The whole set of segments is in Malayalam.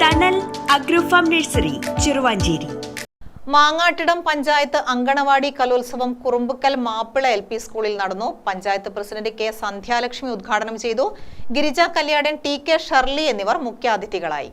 Thanal agro farm nursery Cheruvanchery. Mangattidam panchayat anganwadi കലോത്സവം കുറുമ്പുക്കൽ മാപ്പിള എൽ പി സ്കൂളിൽ നടന്നു. പഞ്ചായത്ത് പ്രസിഡന്റ് കെ സന്ധ്യാലക്ഷ്മി ഉദ്ഘാടനം ചെയ്തു. ഗിരിജ കല്യാടൻ ടി കെ ഷർലി എന്നിവർ മുഖ്യാതിഥികളായി.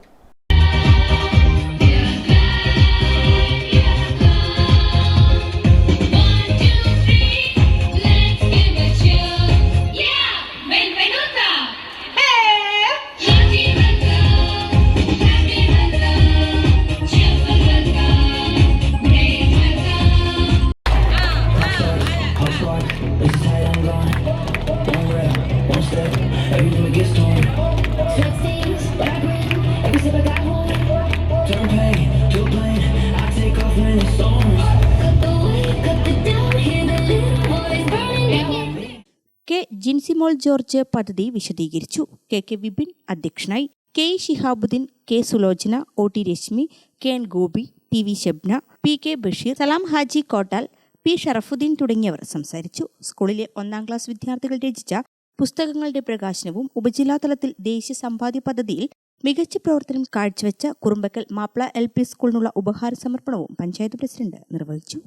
ജിൻസിമോൾ ജോർജ് പദ്ധതി വിശദീകരിച്ചു. കെ കെ വിപിൻ അധ്യക്ഷനായി. K Shihabuddin K Sulochana O T Reshmi K N Gopi P V Shabna P K Basheer Salam Haji Kottal P Sharafuddin തുടങ്ങിയവർ സംസാരിച്ചു. സ്കൂളിലെ ഒന്നാം ക്ലാസ് വിദ്യാർത്ഥികൾ രചിച്ച പുസ്തകങ്ങളുടെ പ്രകാശനവും ഉപജില്ലാതലത്തിൽ ദേശീയ സമ്പാദ്യ പദ്ധതിയിൽ മികച്ച പ്രവർത്തനം കാഴ്ചവെച്ച കുറുമ്പക്കൽ മാപ്ല എൽ പി സ്കൂളിനുള്ള ഉപഹാര സമർപ്പണവും പഞ്ചായത്ത് പ്രസിഡന്റ് നിർവഹിച്ചു.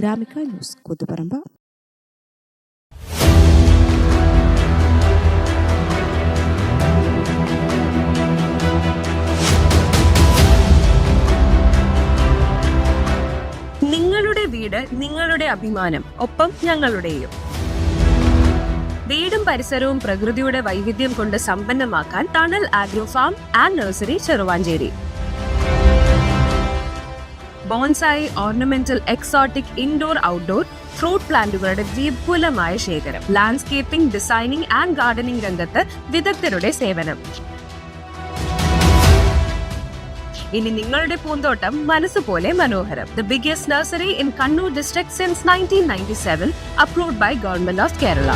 ഗ്രാമിക ന്യൂസ് കൂത്തുപറമ്പ് നിങ്ങളുടെ വീട് നിങ്ങളുടെ അഭിമാനം ഒപ്പം ഞങ്ങളുടെയും. വീടും പരിസരവും പ്രകൃതിയുടെ വൈവിധ്യം കൊണ്ട് സമ്പന്നമാക്കാൻ Thanal agro farm and nursery Cheruvanchery. Bonsai ornamental exotic indoor outdoor fruit പ്ലാന്റുകളുടെ വിപുലമായ ശേഖരം. ലാൻഡ്സ്കേപ്പിംഗ് ഡിസൈനിംഗ് ആൻഡ് ഗാർഡനിംഗ് രംഗത്ത് വിദഗ്ധരുടെ സേവനം. ഇനി നിങ്ങളുടെ പൂന്തോട്ടം മനസ്സുപോലെ മനോഹരം. The biggest nursery in Kannur district since nineteen ninety seven approved by government of Kerala